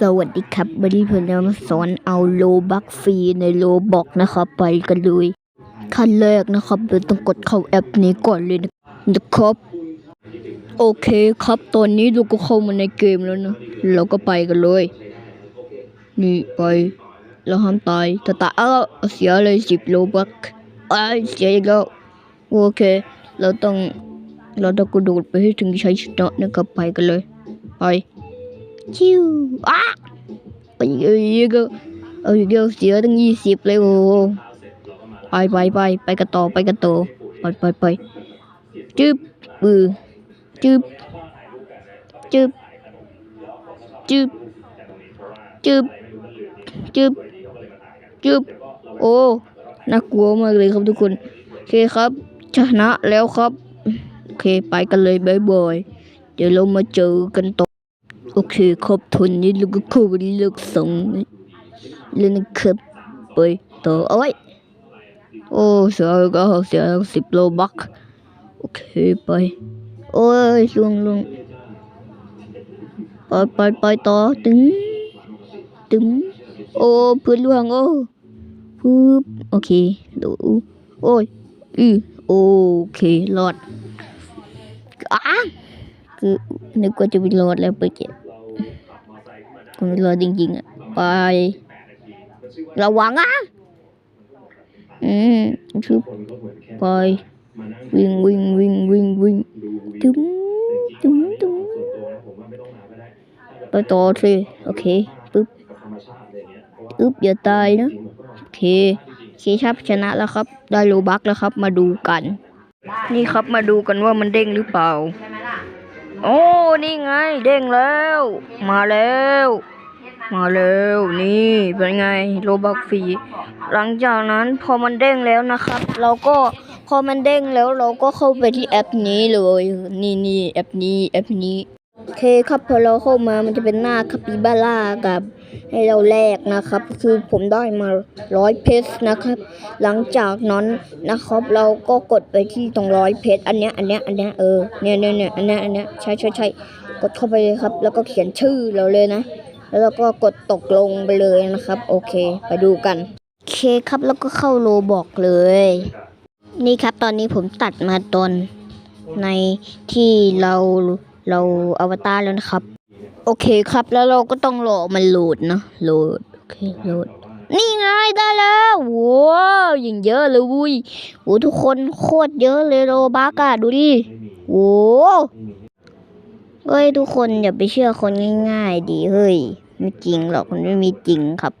สวัสดีครับวันนี้ผมจะมาสอนเอาโลบักฟรีในโลบอกนะครับ ไปกันเลยขั้นแรกนะครับเราต้องกดเข้าแอปนี้ก่อนเลยนะนะครับ โอเคครับตอนนี้เราก็เข้ามาในเกมแล้วนะ เราก็ไปกันเลย นี่ไปเราห้ามตายถ้าตายเอ้าเสียเลยสิบโลบักไอเสียอีกแล้วโอเค เราต้องเราต้องกระโดดไปให้ถึงชัยชนะนะครับไปกันเลยไป ชิวอ้าไปอีกอีกเอาอีกเดียวเสียตั้งยี่สิบเลยโอ้ไปไปไปไปกันต่อไปกันต่อไปไปไปจึ๊บอือจึ๊บจึ๊บจึ๊บจึ๊บจึ๊บจึ๊บโอ้น่ากลัวมากเลยครับทุกคนโอเคครับชนะแล้วครับ โอเคไปกันเลยบายบายเดี๋ยวเรามาเจอกันต่อ โอเคครับทุนนี้เราก็เข้าไปเลือกสองแล้วนะครับไปต่อเอาไว้โอ้เสียก็เสียสิบโลบักโอเคไปโอ้ยลงลงไปไปไปต่อตึงตึงโอ้เพื่อนล่วงโอ้ปึ๊บโอเคดูโอ้ยอือโอเครอดอ้าคือนึกว่าจะไม่รอดแล้วไปเจ็บ คุณรอจริงๆอะไป ระวังอะ อืมชุบไป วิ่งวิ่งวิ่งวิ่งวิ่งตุ้มตุ้มตุ้มไปต่อสิโอเคปึ๊บปึ๊บอย่าตายนะ โอเคเคครับชนะแล้วครับ ได้โลบักแล้วครับ มาดูกัน นี่ครับมาดูกันว่ามันเด้งหรือเปล่า โอ้ นี่ไง เด้งแล้ว มาแล้ว มาแล้ว นี่เป็นไงโลบักฟรีหลังจากนั้นพอมันเด้งแล้วนะครับ เราก็พอมันเด้งแล้วเราก็เข้าไปที่แอปนี้เลย นี่นี่แอปนี้แอปนี้ โอเคครับพอเราเข้ามามันจะเป็นหน้าคาปิบาร่ากับให้เราแลกนะครับ คือผมได้มาร้อยเพชรนะครับ หลังจากนั้นนะครับเราก็กดไปที่ตรงร้อยเพชรอันเนี้ยอันเนี้ยอันเนี้ยเออเนี่ยเนี่ยเนี่ยอันเนี้ยอันเนี้ยใช่ใช่ใช่กดเข้าไปเลยครับ แล้วก็เขียนชื่อเราเลยนะ แล้วเราก็กดตกลงไปเลยนะครับ โอเค ไปดูกันโอเคครับแล้วก็เข้าโลบอกเลย นี่ครับตอนนี้ผมตัดมาตอนในที่เรา เราอวตารแล้วนะครับ โอเคครับ แล้วเราก็ต้องรอมันโหลดนะโหลดโอเคโหลด นี่ไงได้แล้วว้าวอย่างเยอะเลยวุ้ยโอ้ทุกคนโคตรเยอะเลยโรบักอะดูดิโอ้เฮ้ยทุกคนอย่าไปเชื่อคนง่าย ๆดิเฮ้ยไม่จริงหรอกมันไม่มีจริงครับ